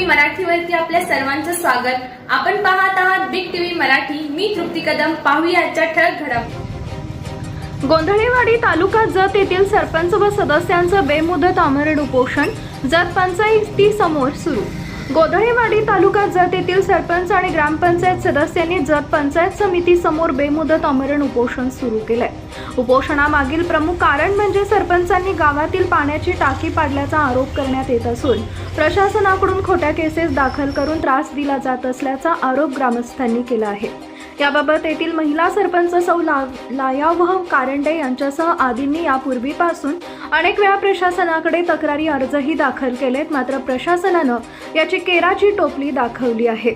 मराठीवरती आपल्या सर्वांचं स्वागत. आपण पाहत आहात बिग टीव्ही मराठी. मी तृप्ती कदम. पाहूया आजच्या ठळक घडामोडी गोंधळेवाडी तालुका जत येथील सरपंच व सदस्यांचं बेमुदत आमरण उपोषण. जत पंचायती समोर सुरू. गोधळेवाडी तालुका जत येथील सरपंच आणि ग्रामपंचायत सदस्यांनी जत पंचायत समिती समोर बेमुदत आमरण उपोषण सुरू केलंय. उपोषणामागील प्रमुख कारण म्हणजे सरपंचांनी गावातील पाण्याची टाकी पाडल्याचा आरोप करण्यात येत असून प्रशासनाकडून खोट्या केसेस दाखल करून त्रास दिला जात असल्याचा आरोप ग्रामस्थांनी केला आहे. याबाबत येथील महिला सरपंच सौ ला लायावह कारंडे यांच्यासह आदींनी यापूर्वीपासून अनेक वेळा प्रशासनाकडे तक्रारी अर्जही दाखल केलेत. मात्र प्रशासनानं याची केराची टोपली दाखवली आहे.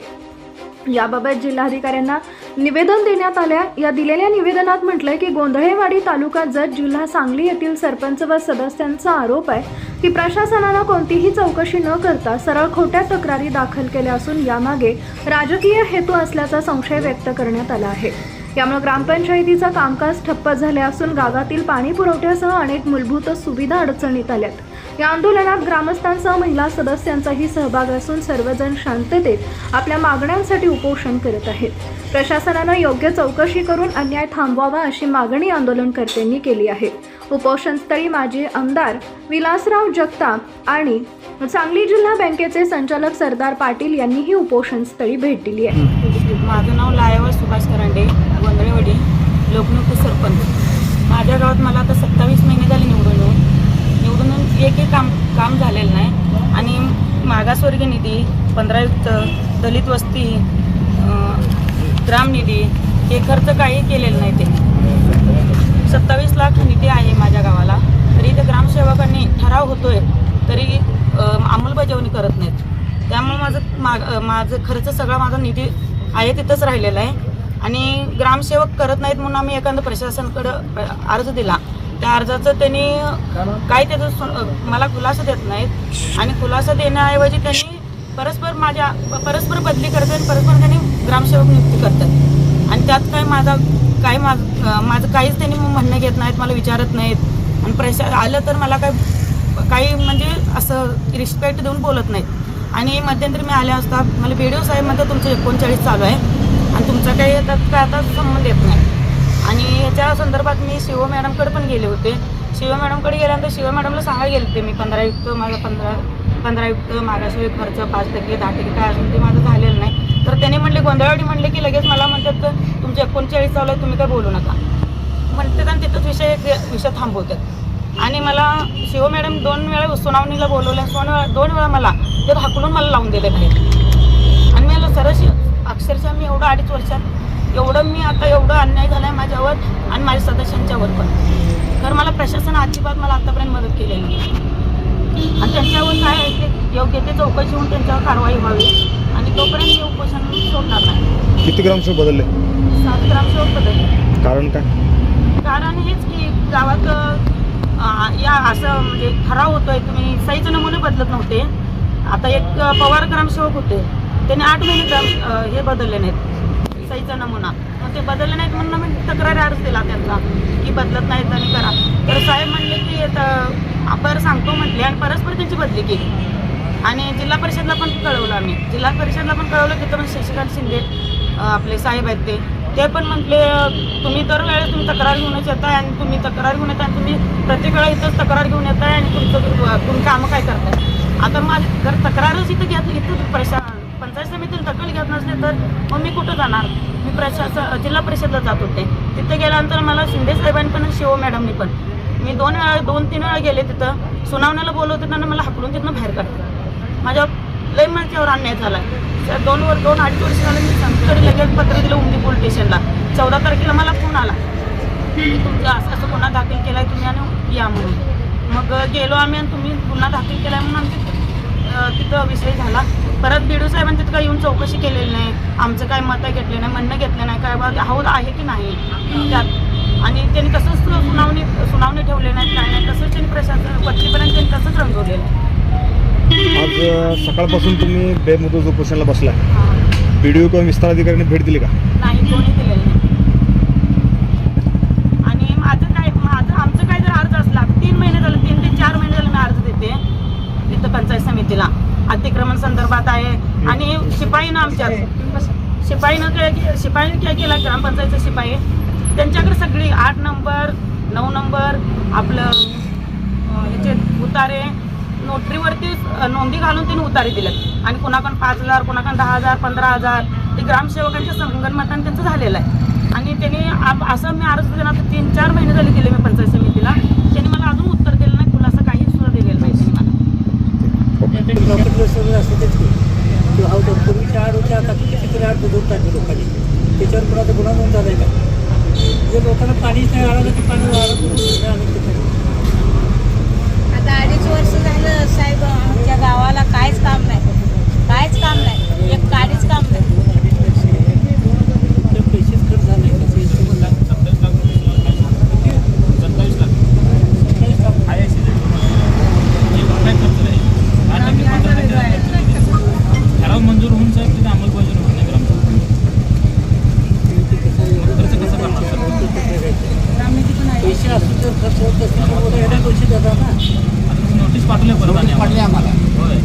याबाबत जिल्हाधिकाऱ्यांना निवेदन देण्यात आल्या. या दिलेल्या निवेदनात म्हटलंय की गोंधळेवाडी तालुका जत जिल्हा सांगली येथील सरपंच व सदस्यांचा आरोप आहे. की प्रशासनानं कोणतीही चौकशी न करता सरळ खोट्या तक्रारी दाखल केल्या असून यामागे राजकीय हेतू असल्याचा संशय व्यक्त करण्यात आला आहे. यामुळे ग्रामपंचायतीचं कामकाज ठप्प झाले असून गावातील पाणी पुरवठ्यासह अनेक मूलभूत सुविधा अडचणीत आल्यात. या आंदोलनात ग्रामस्थांसह महिला सदस्यांचाही सहभाग असून सर्वजण शांततेत आपल्या मागण्यांसाठी उपोषण करत आहेत. प्रशासनानं योग्य चौकशी करून अन्याय थांबवावा अशी मागणी आंदोलनकर्त्यांनी केली आहे. उपोषणस्थळी माजी आमदार विलासराव जगताप आणि सांगली जिल्हा बँकेचे संचालक सरदार पाटील यांनीही उपोषणस्थळी भेट दिली आहे. माझं नाव लायवर सुभाष करांडे गोंधळेवाडी लोकनियुक्त सरपंच. माझ्या गावात मला आता सत्तावीस महिने झाले निवडून. येऊन निवडून येऊन एकही काम काम झालेलं नाही. आणि मागासवर्गीय निधी पंधरायुक्त दलित वस्ती ग्राम निधी हे खर्च काही केलेलं नाही ते. सत्तावीस लाख निधी आहे माझ्या गावाला. तरी इथे ग्रामसेवकांनी ठराव होतोय तरी अंमलबजावणी करत नाहीत. त्यामुळे माझं माग माझं खर्च सगळा माझा निधी आहे तिथंच राहिलेला आहे. आणि ग्रामसेवक करत नाहीत म्हणून आम्ही एखादं प्रशासनाकडं अर्ज दिला. त्या अर्जाचं त्यांनी काय त्याचं सु- मला खुलासा देत नाहीत. आणि खुलासा देण्याऐवजी त्यांनी परस्पर माझ्या परस्पर बदली करतात आणि परस्पर त्यांनी ग्रामसेवक नियुक्ती करतात आणि त्यात काय माझा काय माझ माझं काहीच त्यांनी म्हणणं घेत नाहीत मला विचारत नाहीत. आणि प्रेशर आलं तर मला काय काही म्हणजे असं रिस्पेक्ट देऊन बोलत नाहीत. आणि मध्यंतरी मी आल्या असता मला बी डी ओ साहेब म्हणतात तुमचं एकोणचाळीस चालू आहे आणि तुमचा काही त्यात काय आता संबंध येत नाही. आणि याच्या संदर्भात मी शिवो मॅडमकडे पण गेले होते. शिव मॅडमकडे गेल्यानंतर शिव मॅडमला सांगायला गेले होते मी पंधरा युक्त माझा पंधरा पंधरा युक्त मागासवर्गीय खर्च पाच टक्के दहा टक्के काय असून ते माझं झालेलं नाही. तर त्याने म्हणले गोंधळवाडी म्हणले की लगेच मला म्हणतात तर तुमचे एकोणचाळीस चालू आहे तुम्ही काय बोलू नका. म्हणतात आणि तिथंच विषय विषय थांबवतात. आणि मला शिव मॅडम दोन वेळा सुनावणीला बोलवलं दोन वेळा दोन वेळा मला ते हाकलून मला लावून दिले बाहेर. आणि मला सरस अक्षरशः मी एवढं अडीच वर्षात एवढं मी आता एवढं अन्याय झाला आहे माझ्यावर आणि माझ्या सदस्यांच्यावर पण. तर मला प्रशासन अजिबात मला आतापर्यंत मदत केलेली नाही. आणि त्यांच्यावर काय आहे ते योग्य ते चौकशी होऊन त्यांच्यावर कारवाई व्हावी. आणि तोपर्यंत हे उपोषण सोडणार नाही. किती ग्रामसेवक बदलले? सात ग्रामसेवक बदल कारण काय? कारण हेच की गावात या असं म्हणजे ठराव होतोय तुम्ही सहीचे नमुने बदलत नव्हते. आता एक पवार ग्रामसेवक होते. त्याने आठ महिने ग्राम हे बदलले नाहीत. सहीचा नमुना. मग ते बदलले नाहीत म्हणून मी तक्रार अर्ज दिला त्यांचा की बदलत नाही तर करा. तर साहेब म्हणले की आता आपण सांगतो म्हटले आणि परस्पर त्यांची बदली केली. आणि जिल्हा परिषदला पण कळवलं आम्ही. जिल्हा परिषदला पण कळवलं तिथं तर शशिकांत शिंदे आपले साहेब आहेत ते. ते पण म्हटले तुम्ही दर वेळेस तुम्ही तक्रार घेऊनच येताय आणि तुम्ही तक्रार घेऊन येताय आणि तुम्ही प्रत्येक वेळा इथंच तक्रार घेऊन येताय आणि तुमचं तुम्ही कामं काय करताय? आता माझी जर तक्रारच इथं घेतली इथं प्रशा पंचायत समितीला दखल घेत नसले तर मग मी कुठं जाणार? मी प्रशासन जिल्हा परिषदला जात होते. तिथे गेल्यानंतर मला शिंदे साहेबांनी पण शिव मॅडमनी पण. मी दोन वेळा दोन तीन वेळा गेले तिथं. सुनावण्याला बोलवते त्यांना मला हाकडून तिथनं बाहेर काढते. माझ्या लय माझ्यावर अन्याय झाला आहे दोन वर दोन आठ वर्ष मी संस्थेकडे लगेच पत्र दिलं उमदी पोलीस स्टेशनला. चौदा तारखेला मला फोन आला. तुमचा तुमचं असं असं गुन्हा दाखल केला आहे तुम्ही आणि या म्हणून. मग गेलो आम्ही आणि तुम्ही गुन्हा दाखल केला आहे म्हणून आमची तिथं विषय झाला. परत बिडू साहेबांनी तिथं येऊन चौकशी केलेली नाही. आमचं काय मतं घेतले नाही म्हणणं घेतलं नाही. काय बा हौद आहे की नाही? त्यात आणि त्यांनी तसंच सुनावणी सुनावणी ठेवले नाही काय नाही. तसंच त्यांनी प्रशासन पत्रीपर्यंत त्यांनी तसंच रंगवलेलं आज सकाळपासून तुम्ही बेमुदत उपोषणाला बसलाय. हां. बीडीओ किंवा विस्तार अधिकाऱ्यांनी भेट दिली का? नाही कोणी दिलेलं नाही आणि माझं काय माझं आमचं काय जर अर्ज असला तीन महिने झाले तीन ते चार महिने झाले मी अर्ज देते इथं पंचायत समितीला अतिक्रम अतिक्रमण संदर्भात आहे. आणि शिपाईनं आमच्यात. शिपाईनं काय के- शिपाईने काय केलं ग्रामपंचायतचं शिपाई त्यांच्याकडे सगळी आठ नंबर नऊ नंबर आपलं ह्याचे उतारे नोटरीवरती नोंदी घालून त्यांनी उतारे दिलेत. आणि कोणाकडून पाच हजार कोणाकडून दहा हजार पंधरा हजार ते ग्रामसेवकांच्या संगणमताने त्यांचं झालेलं आहे. आणि त्यांनी आप- असं मी अर्ज देणार तीन चार महिने झाले दिले मी पंचायत समितीला. त्यांनी मला अजून उत्तर दिलं नाही खुलासा काही सुद्धा दिलेलं नाही. मला प्रॉपर्टी सगळं असतं तेच की. किंवा हा होतं पूर्वीची आड होती आता कितीतरी आड बुजवून काढली लोकांनी. त्याच्यावर कुणाचा गुन्हा नोंद झाला आहे का? जे लोकांना पाणीच नाही आलं ते पाणी वाढत आम्ही तिथे आता अडीच वर्ष झालं साहेब आमच्या गावाला काहीच काम नाही काहीच काम नाही एक काडीच काम नाही ते पैसेच खर्च झाले कसं हिशोब लागतो. ठराव मंजूर होऊन साहेब तिथे अंमलबजावणी होत नाही ग्रामसभेत ते कसं खर्च कसं करणार सर पैसे असून जर खर्च होत असेल तर उद्या येण्या पैसे देतात ना आता तुम्ही नोटीस पाठवले परवा आणि आम्हाला. होय.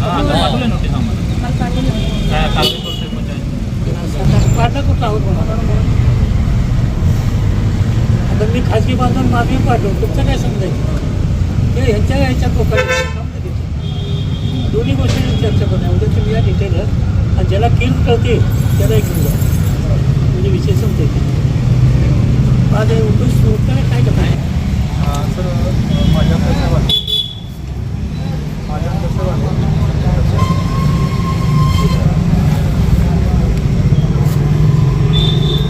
हा, आता पाठवले नोटीस आम्हाला. काय कारवाई करतोय पंचायत? पाठला कुठं आहोत म्हणा आता मी खाजगी बांधून मागणी पाठवून तुमचं काय समजायचं ते ह्यांच्या ह्याच्यात लोकांनी काम नाही देत. दोन्ही गोष्टी चर्चा करूया उद्या तुम्ही या डिटेल आणि ज्याला किल कळते त्याला एक घेऊन जा म्हणजे विषय समजेल आज उठून काय करणार सर माझ्या कसं वाटतं माझ्या कसं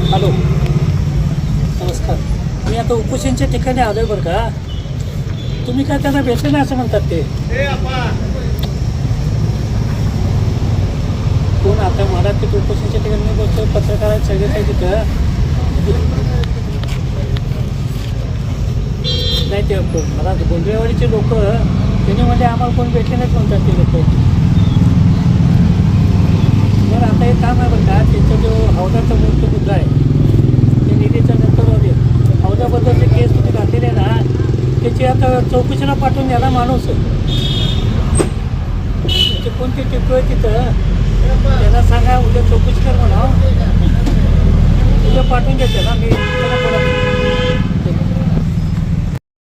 हॅलो नमस्कार मी उपोषणच्या ठिकाणी आलो आहे बरं का? तुम्ही काय त्यांना भेटले नाही असं म्हणतात ते? कोण आता मला तिथे उपोषणच्या ठिकाणी बसतो पत्रकार आहेत सगळे काही तिथं. नाही ते मला गोंधळेवाडीचे लोक त्यांनी म्हणजे आम्हाला कोण भेटले नाहीत म्हणतात ते लोक. बरं आता हे काम आहे बरं का त्यांचा जो हौदाचा मूर्त मुद्दा आहे ते निधीच्या नंतर होते जे केस तुम्ही घातलेले ना त्याची आता चौकशीला पाठवून द्या ना माणूस त्याचे कोणते टिपू आहे तिथं? त्याला सांगा उद्या चौकशी कर म्हणा उद्या पाठवून घेते ना मी.